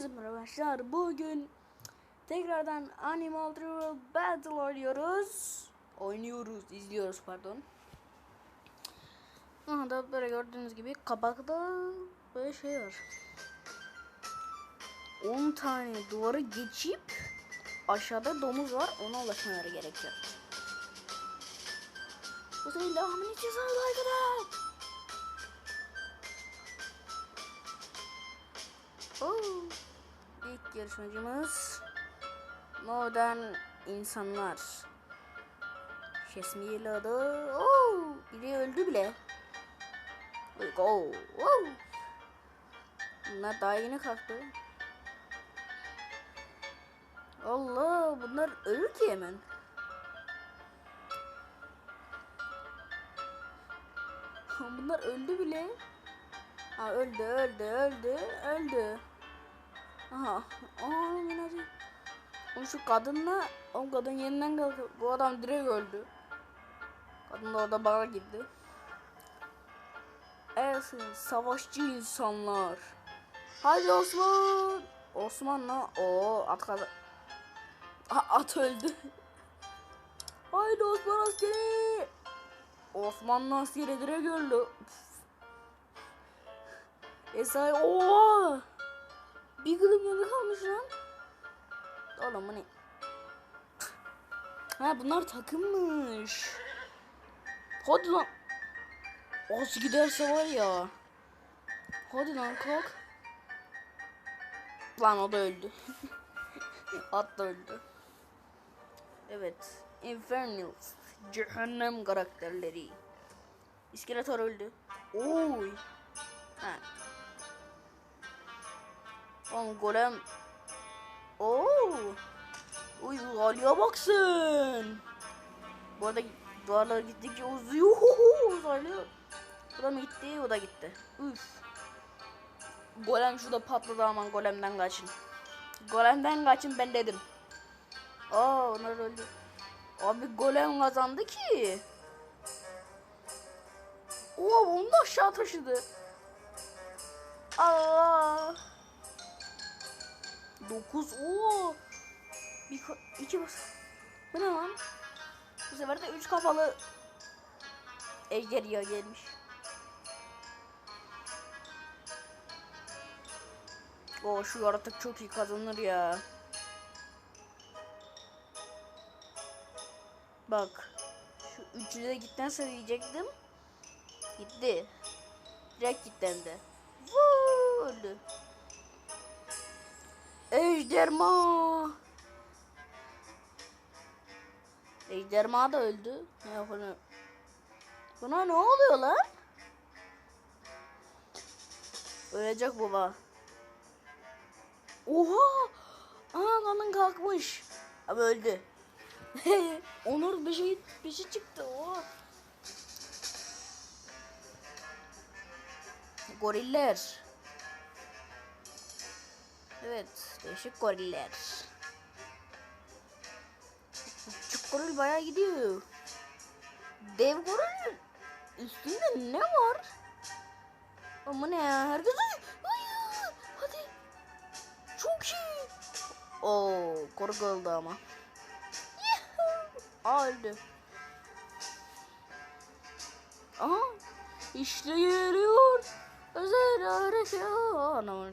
Hepinize merhaba arkadaşlar. Bugün tekrardan Animal Rival Battle oynuyoruz. Oynuyoruz, izliyoruz pardon. Aha da böyle gördüğünüz gibi kabakta böyle şey var. 10 tane duvarı geçip aşağıda domuz var ona ulaşmaları gerekiyor. Bu senin devamını sana arkadaşlar. İlk yarışmacımız modern insanlar. Şesmiyeli adı. Oo, biri öldü bile. Oo, oo. Bunlar daha yeni kalktı. Allah bunlar ölür ki hemen. Bunlar öldü bile. Ha öldü öldü öldü öldü. Aha. Aa minacık. Oğlum şu kadınla o kadın yeniden kalktı. Bu adam direkt öldü. Kadın da orada bağa girdi. Evet savaşçı insanlar. Hadi Osman. Osman'la o at kaza. Ha, at öldü. Haydi Osman askeri. Osmanlı askeri direkt öldü. Esay oha. Bir gülüm yanı kalmış lan. Oğlum bu ne? Ha bunlar takımmış. Hadi lan. Az giderse var ya. Hadi lan kalk. Lan o da öldü. At da öldü. Evet. Infernals. Cehennem karakterleri. İskeletor öldü. Oy. Ha. Oğlum golem. Oo. Uy uzaylıya baksın. Bu arada duvarlar gittikçe uzuyor. Uzaylı. Bu da mı gitti? O da gitti. Üf. Golem şurada patladı aman golemden kaçın. Golemden kaçın ben dedim. Aa onlar öldü. Abi golem kazandı ki. Oo onu da aşağı taşıdı. Allah. 9 oo. Bir iki bas. Bu ne lan? Bu sefer de 3 kafalı ejderha gelmiş. O şu yaratık çok iyi kazanır ya. Bak. Şu üçü de gittense diyecektim. Gitti. Direkt gittendi. Vuu, öldü. Ejderma. Ejderma da öldü. Ya bunu... Buna ne oluyor lan? Ölecek baba. Oha! Aa kanın kalkmış. Ama öldü. Onur bir şey bir şey çıktı. Oha. Goriller. Evet, değişik goriller. Küçük goril bayağı gidiyor. Dev goril üstünde ne var? Ama ne ya? Herkes Hayır, hadi. Çok iyi. Oo, korku oldu ama. Aa öldü. Aha, işte geliyor. Özel hareket. Anam.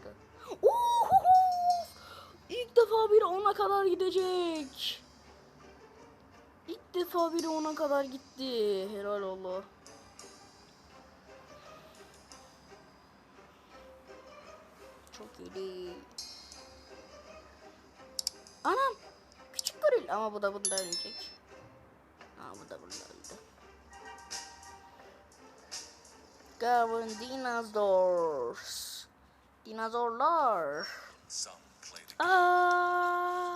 Oho! Defa biri ona kadar gidecek. İlk defa biri ona kadar gitti. Helal Allah. Çok iyi. Anam. Küçük goril ama bu da bundan ölecek. Aa bu da bundan öldü. Gavin Dinosaurs. Dinozorlar. Some Aa!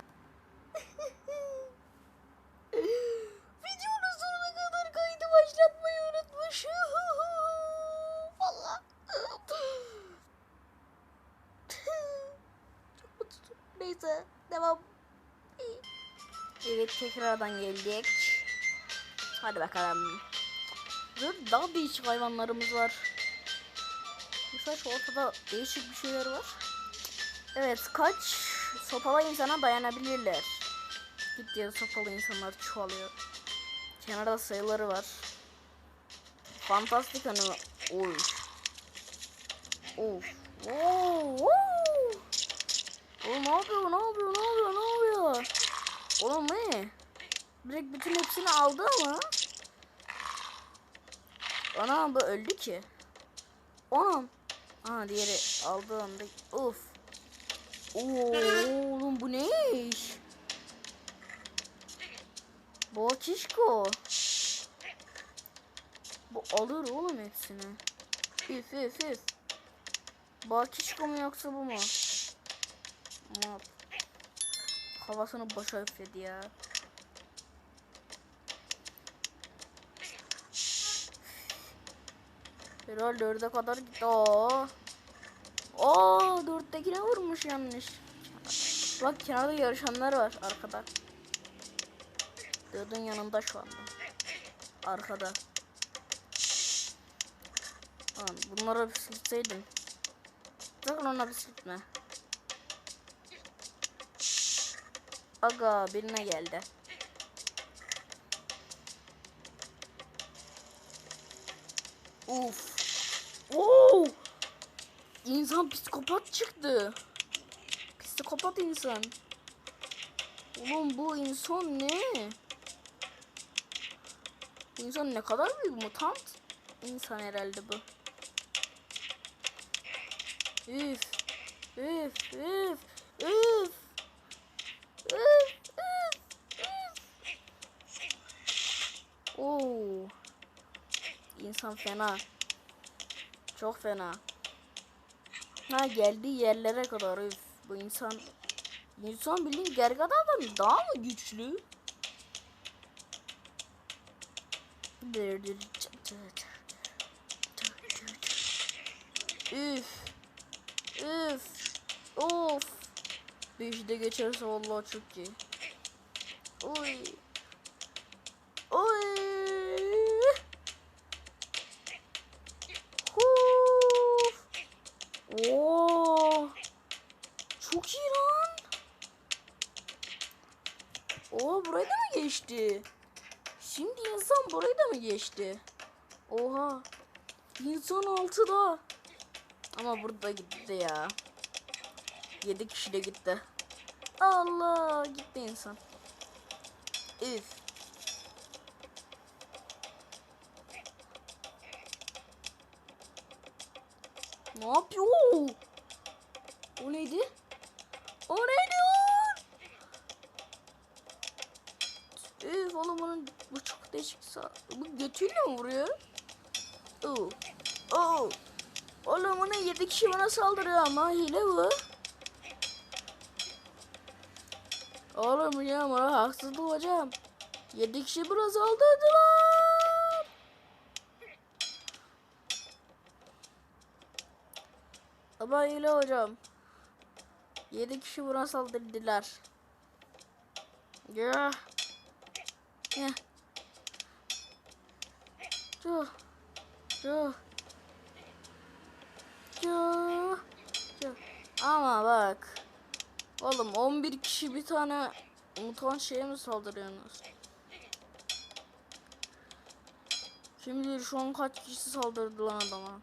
Videonun sonuna kadar kaydı başlatmayı unutmuşum. Valla. Neyse devam. Evet tekrardan geldik. Hadi bakalım. Burada daha değişik hayvanlarımız var. Mesela şu ortada değişik bir şeyler var. Evet kaç sopalı insana dayanabilirler? Gittiğinde sopalı insanlar çoğalıyor. Kenarda sayıları var. Fantastik hani oy. Of. Oo. Oğlum ne yapıyor? Ne yapıyor? Ne yapıyor? Ne yapıyor? Oğlum ne? Direkt bütün hepsini aldı ama. Ana bu öldü ki. Anam. Aa diğeri aldı anda. Of. Oo, oğlum bu ne iş? Bakişko. Bu alır oğlum hepsini. Üf üf üf. Bakişko mu yoksa bu mu? Ama havasını boşa üfledi ya. Herhalde dörde kadar gitti. Aa. Aa dörttekine vurmuş yanlış. Bak kenarda yarışanlar var arkada. Dördün yanında şu anda. Arkada. Lan bunlara bir silseydin. Sakın ona bir. Aga birine geldi. Uf. Oo! İnsan psikopat çıktı. Psikopat insan. Oğlum bu insan ne? İnsan ne kadar büyük mutant insan herhalde bu. Üf. Üf. Üf. Üf. Üf. Üf. Üf. Oo. İnsan fena. Çok fena. Ha geldiği yerlere kadar üf. Bu insan insan bildiğin gergedandan daha mı güçlü? Üf. Üf. Of. Beşi de geçerse vallahi çok iyi. Oy. Oy. Huf. Oo. Çok iyi lan. Oo burayı da mı geçti? Şimdi insan burayı da mı geçti? Oha. İnsan altıda. Ama burada gitti ya. Yedi kişi de gitti. Allah gitti insan. Üf. Ne yapıyor? O neydi? O neydi o? Üf oğlum bunun bu çok değişik sağ. Bu götüyle mi vuruyor? Oo. Oo. Oğlum bunu yedi kişi bana saldırıyor ama hile bu. Oğlum ya bana haksızlık hocam. Yedi kişi bana saldırdılar. Ama hile hocam. Yedi kişi buna saldırdılar. Ya. Ya. Cuh. Cuh. Cuh. Cuh. Ama bak. Oğlum 11 kişi bir tane mutant şeye mi saldırıyorsunuz? Şimdi şu an kaç kişi saldırdı lan adama?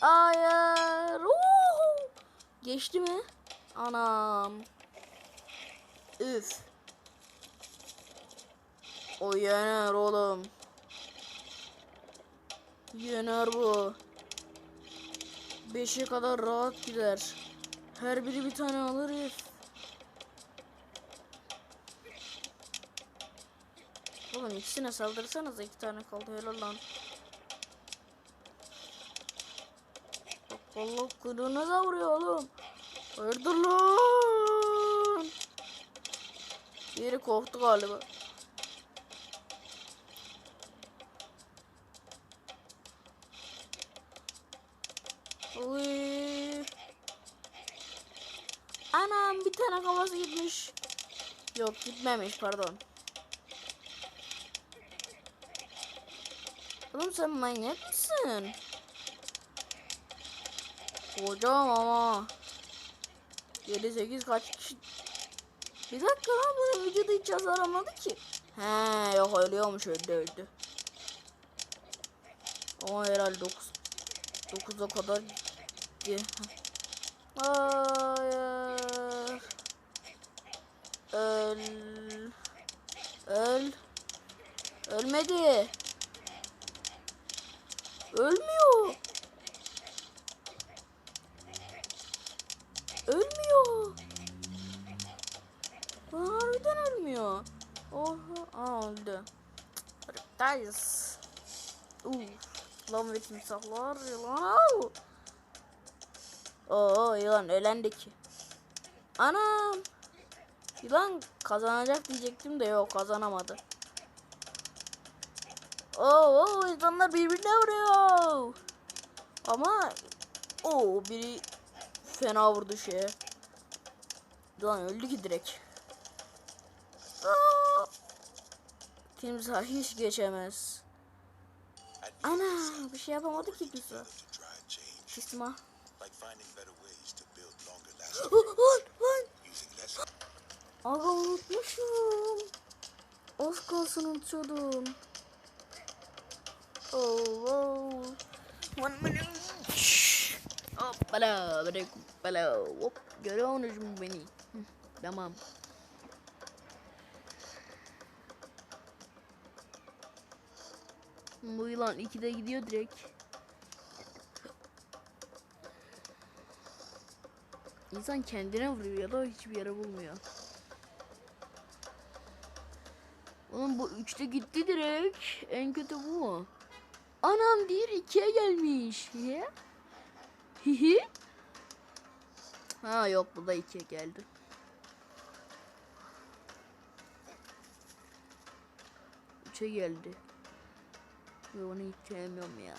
Hayır. Geçti mi? Anam. Üf. O yener oğlum. Yener bu. Beşe kadar rahat gider. Her biri bir tane alır herif. Oğlum ikisine saldırsanız iki tane kaldı helal lan. Allah kuyruğuna vuruyor oğlum. Hayırdır lan? Biri korktu galiba. Anam bir tane kafası gitmiş. Yok gitmemiş pardon. Oğlum sen manyak mısın? Hocam ama. 7 8 kaç kişi? Bir dakika lan bu videoda hiç yazaramadı ki. He yok ölüyormuş öldü öldü. Ama herhalde 9 9'a kadar gitti. Hayır. Öl. Öl. Ölmedi. Ölmüyor. Ölmüyor. Lan harbiden ölmüyor. Oha. Aa öldü. Harikayız. Uf. Lan ve timsahlar yılan. Oo yılan ölendi ki. Anam. Yılan kazanacak diyecektim de yok kazanamadı. Oo, oo insanlar birbirine vuruyor. Ama o biri fena vurdu şeye. Lan öldü ki direkt. Aa! Timsah hiç geçemez. Ana bir şey yapamadı ki timsah. Timsah. Lan lan lan. Aga unutmuşum. Az kalsın unutuyordum. Oh, oh. One minute. Hoppala, hoppala. Hop, görüyor musun beni? Hı, Tamam. Bu yılan ikide gidiyor direkt. İnsan kendine vuruyor ya da hiçbir yere bulmuyor. Oğlum bu üçte gitti direkt. En kötü bu. Anam diğer ikiye gelmiş. Ya. Hihi. ha yok bu da ikiye geldi. Üçe geldi. Ve onu hiç sevmiyorum ya.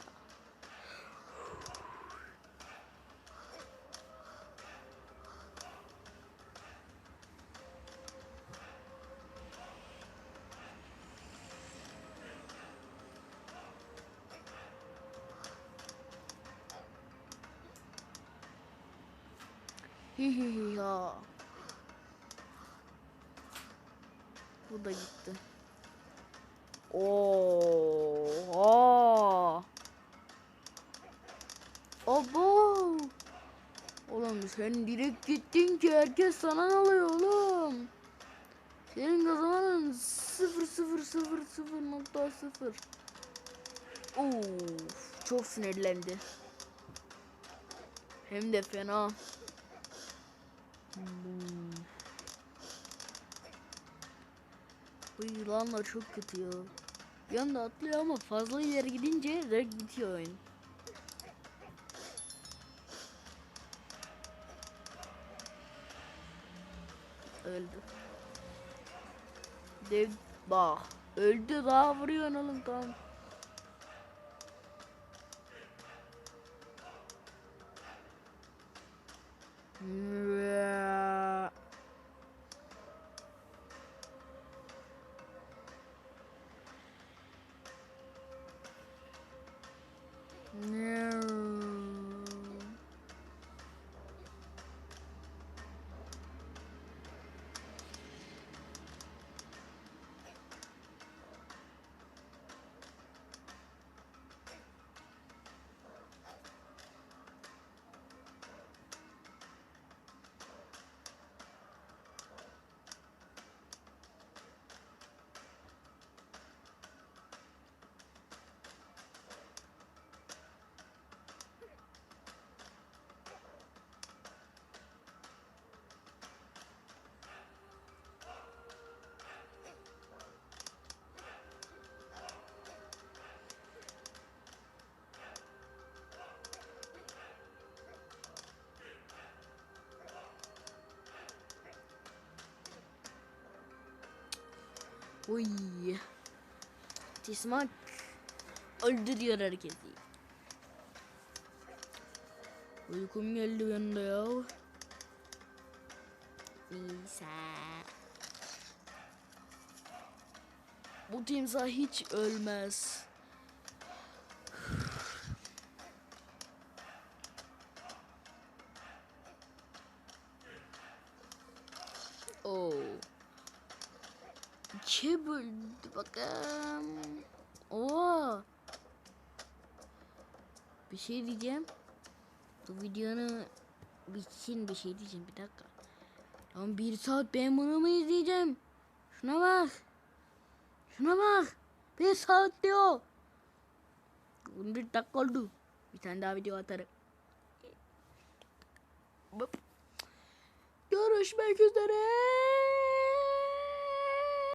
Ya. Bu da gitti. Oo. Abo. Oğlum sen direkt gittin ki herkes sana alıyor oğlum. Senin kazanmanın 0 0 0 0 nokta 0. Of, çok sinirlendi. Hem de fena. Bu yılanlar çok kötü ya. Bir anda atlıyor ama fazla ileri gidince direkt bitiyor oyun. Öldü. Dev bak. Öldü daha vuruyor oğlum tamam. Yeah. No. Uy. Tismak öldürüyor herkesi. Uykum geldi de ya. Neyse. Bu timsah hiç ölmez. Oo. İkiye böldü bakalım. Oo. Bir şey diyeceğim. Bu videonun bitsin bir şey diyeceğim bir dakika. Lan bir saat ben bunu mu izleyeceğim? Şuna bak. Şuna bak. Bir saat diyor. 11 dakika oldu. Bir tane daha video atarım. Görüşmek üzere.